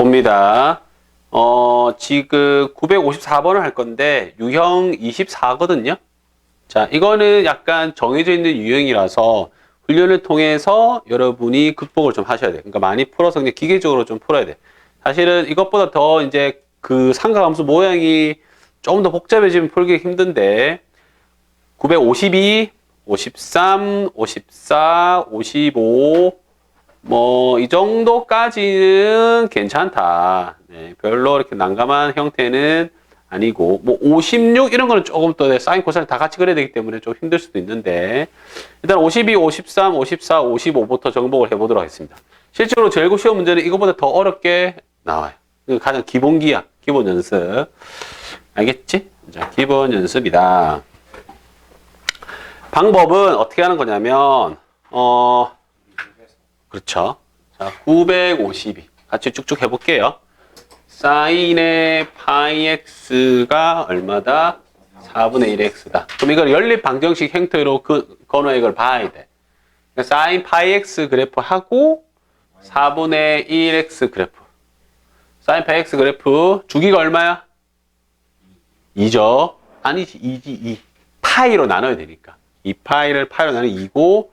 봅니다. 어, 지금 954번을 할 건데, 유형 24거든요. 자, 이거는 약간 정해져 있는 유형이라서 훈련을 통해서 여러분이 극복을 좀 하셔야 돼요. 그러니까 많이 풀어서 그냥 기계적으로 좀 풀어야 돼. 사실은 이것보다 더 이제 그 삼각함수 모양이 조금 더 복잡해지면 풀기 힘든데, 952, 53, 54, 55, 뭐, 이 정도까지는 괜찮다. 네, 별로 이렇게 난감한 형태는 아니고, 뭐, 56 이런 거는 조금 또 사인 코사인 다 같이 그려야 되기 때문에 좀 힘들 수도 있는데, 일단 52, 53, 54, 55부터 정복을 해보도록 하겠습니다. 실제로 제일 쉬운 문제는 이거보다 더 어렵게 나와요. 그 가장 기본기야. 기본 연습. 알겠지? 자, 기본 연습이다. 방법은 어떻게 하는 거냐면, 어, 그렇죠. 자, 952. 같이 쭉쭉 해볼게요. 사인의 파이 x가 얼마다? 4분의 1x다. 그럼 이걸 연립 방정식 형태로 그걸 봐야 돼. 그러니까 사인 파이 x 그래프 하고 4분의 1x 그래프. 사인 파이 x 그래프 주기가 얼마야? 2죠. 아니지, 2지, 2. 파이로 나눠야 되니까. 2파이를 파이로 나누면 2고,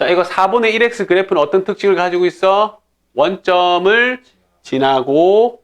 자, 이거 4분의 1x 그래프는 어떤 특징을 가지고 있어? 원점을 지나고,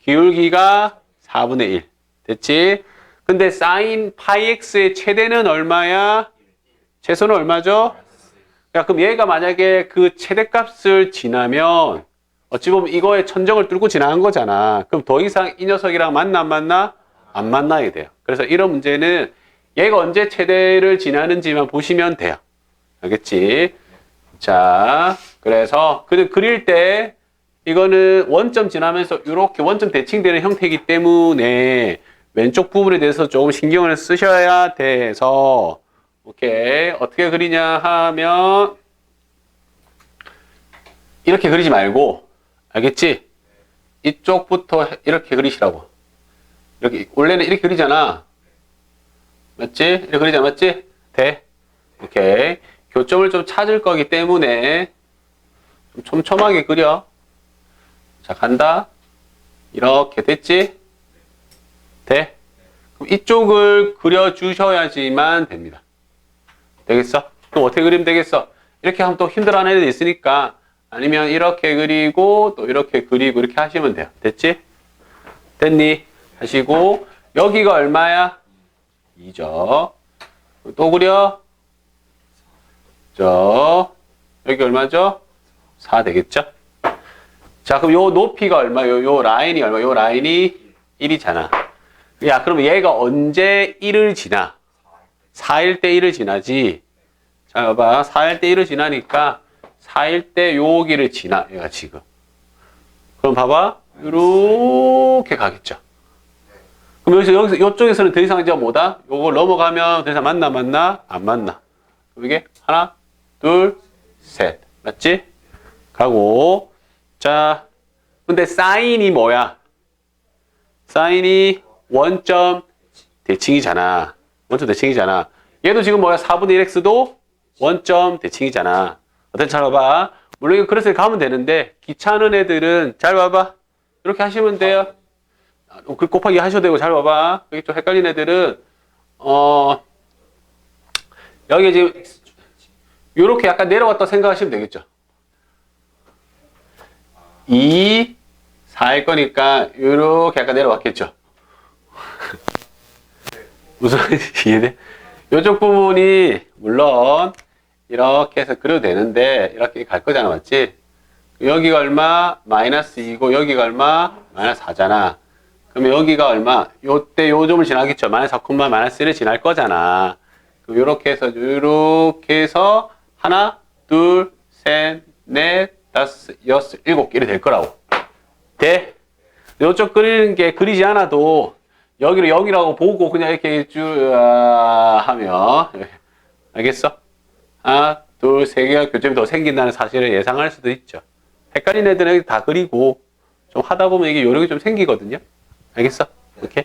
기울기가 4분의 1. 됐지? 근데 사인 파이 x의 최대는 얼마야? 최소는 얼마죠? 야, 그럼 얘가 만약에 그 최대값을 지나면, 어찌 보면 이거의 천정을 뚫고 지나간 거잖아. 그럼 더 이상 이 녀석이랑 만나 안 만나? 안 만나야 돼요. 그래서 이런 문제는 얘가 언제 최대를 지나는지만 보시면 돼요. 알겠지? 자, 그래서 그 그릴 때 이거는 원점 지나면서 이렇게 원점 대칭되는 형태이기 때문에 왼쪽 부분에 대해서 조금 신경을 쓰셔야 돼서 오케이 어떻게 그리냐 하면 이렇게 그리지 말고 알겠지? 이쪽부터 이렇게 그리시라고 이렇게 원래는 이렇게 그리잖아 맞지? 이렇게 그리잖아 맞지? 돼? 오케이 교점을 좀 찾을 거기 때문에 좀 촘촘하게 그려 자 간다 이렇게 됐지? 돼? 그럼 이쪽을 그려주셔야지만 됩니다 되겠어? 그럼 어떻게 그리면 되겠어? 이렇게 하면 또 힘들어하는 애들 있으니까 아니면 이렇게 그리고 또 이렇게 그리고 이렇게 하시면 돼요 됐지? 됐니? 하시고 여기가 얼마야? 2죠 또 그려 저 여기 얼마죠? 4 되겠죠? 자 그럼 요 높이가 얼마요? 요 라인이 얼마? 요 라인이 1이잖아 야 그럼 얘가 언제 1을 지나? 4일 때 1을 지나지 자 봐봐 4일 때 1을 지나니까 4일 때 여기를 지나 얘가 지금 그럼 봐봐 이렇게 가겠죠 그럼 여기서 여기서 이쪽에서는 더 이상 이제 뭐다? 요걸 넘어가면 더 이상 만나 만나 안 만나 그럼 이게 하나 둘 셋. 맞지? 가고. 자 근데 사인이 뭐야? 사인이 원점 대칭이잖아. 원점 대칭이잖아. 얘도 지금 뭐야? 4분의 1x도 원점 대칭이잖아. 어떤 잘 봐봐. 물론 이거 그래서 가면 되는데 귀찮은 애들은 잘 봐봐. 이렇게 하시면 돼요. 그 곱하기 하셔도 되고 잘 봐봐. 여기 좀 헷갈린 애들은 어 여기 지금 이렇게 약간 내려왔다 생각하시면 되겠죠 2 4일 거니까 이렇게 약간 내려왔겠죠 무슨 이해돼? 이쪽 부분이 물론 이렇게 해서 그려도 되는데 이렇게 갈 거잖아 맞지? 여기가 얼마? 마이너스 2고 여기가 얼마? 마이너스 4잖아 그러면 여기가 얼마? 요때 요 점을 지나겠죠 마이너스 4, 마이너스 1을 지날 거잖아 그럼 요렇게 해서 요렇게 해서 하나, 둘, 셋, 넷, 다섯, 여섯, 일곱 개 이렇게 될 거라고 돼? 요쪽 그리는 게 그리지 않아도 여기를 여기라고 보고 그냥 이렇게 쭉 아, 하면 알겠어? 하나, 둘, 세 개가 교점이 더 생긴다는 사실을 예상할 수도 있죠. 헷갈린 애들은 다 그리고 좀 하다 보면 이게 요령이 좀 생기거든요. 알겠어? 오케이.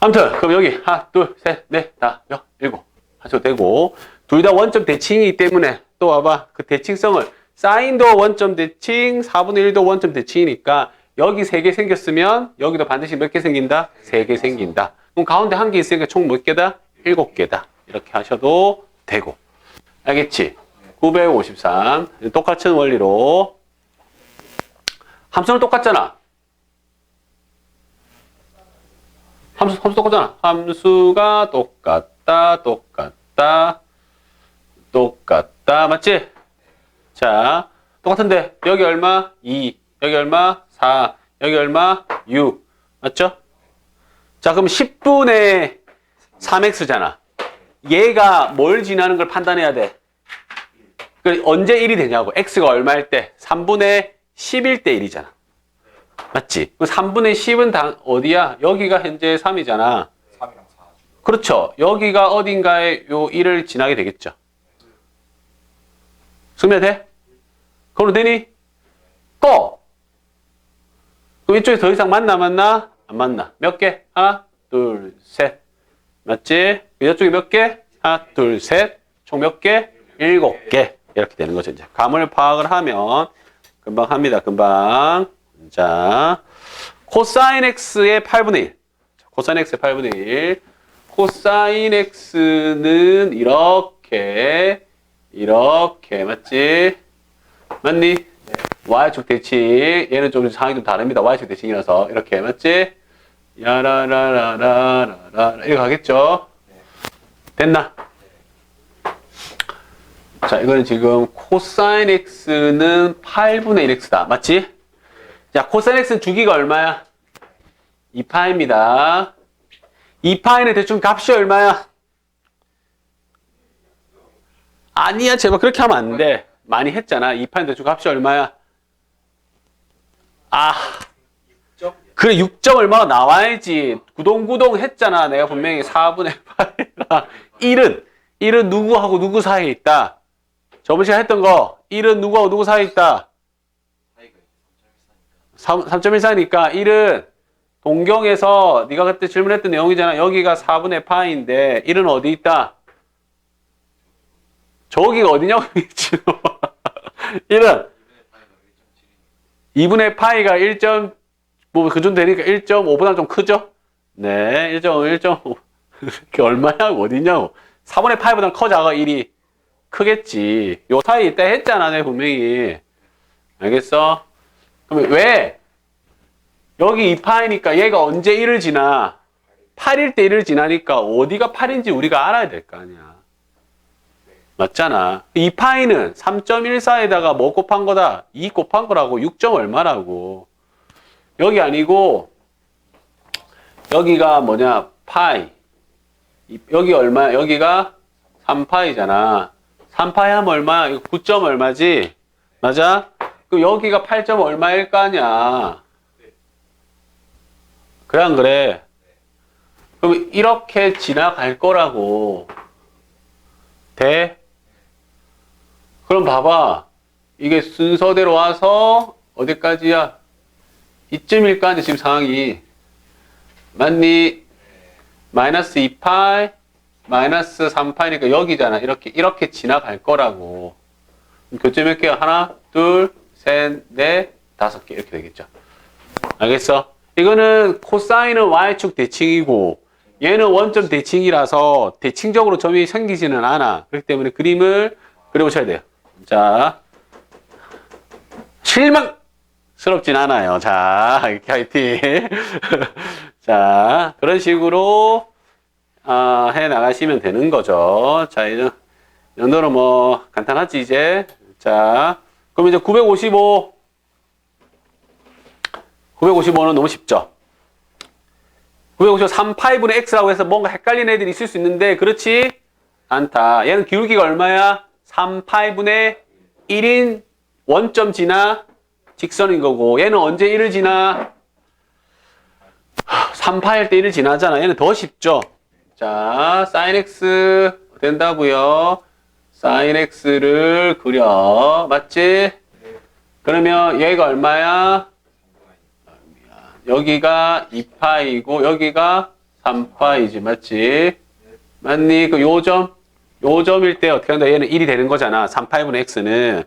아무튼 그럼 여기 하나, 둘, 셋, 넷, 다, 여, 일곱 하셔도 되고 둘 다 원점 대칭이기 때문에 또 와봐 그 대칭성을 사인도 원점 대칭, 4분의 1도 원점 대칭이니까 여기 세개 생겼으면 여기도 반드시 몇 개 생긴다? 세개 생긴다. 그럼 가운데 한 개 있으니까 총 몇 개다? 일곱 개다. 이렇게 하셔도 되고. 알겠지? 953. 똑같은 원리로. 함수는 똑같잖아. 함수, 함수 똑같잖아. 함수가 똑같 다, 똑같다, 똑같다. 맞지? 자, 똑같은데, 여기 얼마? 2. 여기 얼마? 4. 여기 얼마? 6. 맞죠? 자, 그럼 10분의 3x잖아. 얘가 뭘 지나는 걸 판단해야 돼. 그 언제 1이 되냐고. x가 얼마일 때? 3분의 10일 때 1이잖아. 맞지? 그 3분의 10은 당, 어디야? 여기가 현재 3이잖아. 3이랑 4. 그렇죠. 여기가 어딘가에 요 1을 지나게 되겠죠. 승리야 돼? 그럼 되니? 꺼! 그럼 이쪽에 더 이상 만나, 만나? 안 만나. 몇 개? 하나, 둘, 셋. 맞지? 이쪽에 몇 개? 하나, 둘, 셋. 총 몇 개? 일곱 개. 이렇게 되는 거죠, 이제. 감을 파악을 하면 금방 합니다, 금방. 자, 코사인 x의 8분의 1. 코사인 x의 8분의 1. 코사인 x는 이렇게, 이렇게, 맞지? 맞니? y축 대칭. 얘는 좀 상황이 좀 다릅니다. y축 대칭이라서. 이렇게, 맞지? 야라라라라라라. 이렇게 가겠죠? 됐나? 자, 이거는 지금 코사인 x는 8분의 1x다. 맞지? 자, 코사인 x는 주기가 얼마야? 2파입니다. 2파이는 대충 값이 얼마야? 아니야, 제발 그렇게 하면 안 돼. 많이 했잖아. 2파이는 대충 값이 얼마야? 아, 6점? 그래 6점 얼마가 나와야지. 구동구동 했잖아. 내가 분명히 4분의 8이라. 1은 1은 누구하고 누구 사이에 있다. 저번 시간에 했던 거 1은 누구하고 누구 사이에 있다. 사이가 3.14니까 1은 동경에서 네가 그때 질문했던 내용이잖아. 여기가 4분의 파인데 1은 어디 있다? 저기가 어디냐고 얘기했지. 1은 2분의 파이가 1. 뭐그 정도 되니까 1.5보다 좀 크죠? 네, 1.5, 1.5. 그게 얼마냐고, 어디냐고. 4분의 파이보다 커, 작아, 1이. 크겠지. 요 사이 있다 했잖아, 내 분명히. 알겠어? 그럼 왜? 여기 2파이니까 얘가 언제 1을 지나? 8일 때 1을 지나니까 어디가 8인지 우리가 알아야 될 거 아니야. 맞잖아. 2파이는 3.14에다가 뭐 곱한 거다? 2 곱한 거라고 6점 얼마라고. 여기 아니고 여기가 뭐냐? 파이. 이- 여기 얼마야? 여기가 3파이잖아. 3파이 하면 얼마야? 이거 9점 얼마지? 맞아? 그 여기가 8점 얼마일 거 아니야. 그래 안 그래? 그럼 이렇게 지나갈 거라고. 돼? 그럼 봐봐. 이게 순서대로 와서 어디까지야? 이쯤일 거 아니야, 지금 상황이. 맞니? 마이너스 2파이, 마이너스 3파이니까 여기잖아. 이렇게, 이렇게 지나갈 거라고. 교점 몇 개야? 하나, 둘, 셋, 넷, 다섯 개. 이렇게 되겠죠. 알겠어? 이거는 코사인은 y축 대칭이고 얘는 원점 대칭이라서 대칭적으로 점이 생기지는 않아. 그렇기 때문에 그림을 그려보셔야 돼요. 자, 실망스럽진 않아요. 자, 이렇게 화이팅. 자, 그런 식으로 아, 해 나가시면 되는 거죠. 자, 이제 이 정도는 뭐 간단하지 이제. 자, 그럼 이제 955 955는 너무 쉽죠? 955 3파이분의 x라고 해서 뭔가 헷갈리는 애들이 있을 수 있는데 그렇지 않다. 얘는 기울기가 얼마야? 3파이분의 1인 원점 지나 직선인 거고 얘는 언제 1을 지나? 3파일 때 1을 지나잖아. 얘는 더 쉽죠? 자, sin x 된다고요. sin x를 그려. 맞지? 그러면 얘가 얼마야? 여기가 2파이고 여기가 3파이지 맞지? 맞니? 그 요점 요점일 때 어떻게 한다? 얘는 1이 되는 거잖아. 3파이분의 x는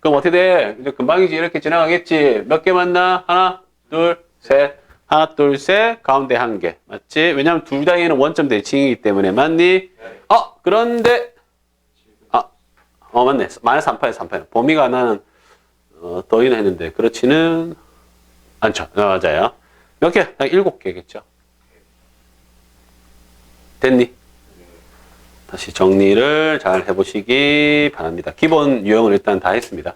그럼 어떻게 돼? 이제 금방이지. 이렇게 지나가겠지. 몇개 맞나? 하나, 둘, 셋. 하나, 둘, 셋. 가운데 한 개. 맞지? 왜냐면 둘 다 얘는 원점 대칭이기 때문에. 맞니? 어, 그런데, 아, 어, 맞네. 마이너스 3파에 3파에. 범위가 나는, 어, 더이는 했는데, 그렇지는 않죠. 어, 맞아요. 몇 개? 한 일곱 개겠죠. 됐니? 다시 정리를 잘 해보시기 바랍니다. 기본 유형을 일단 다 했습니다.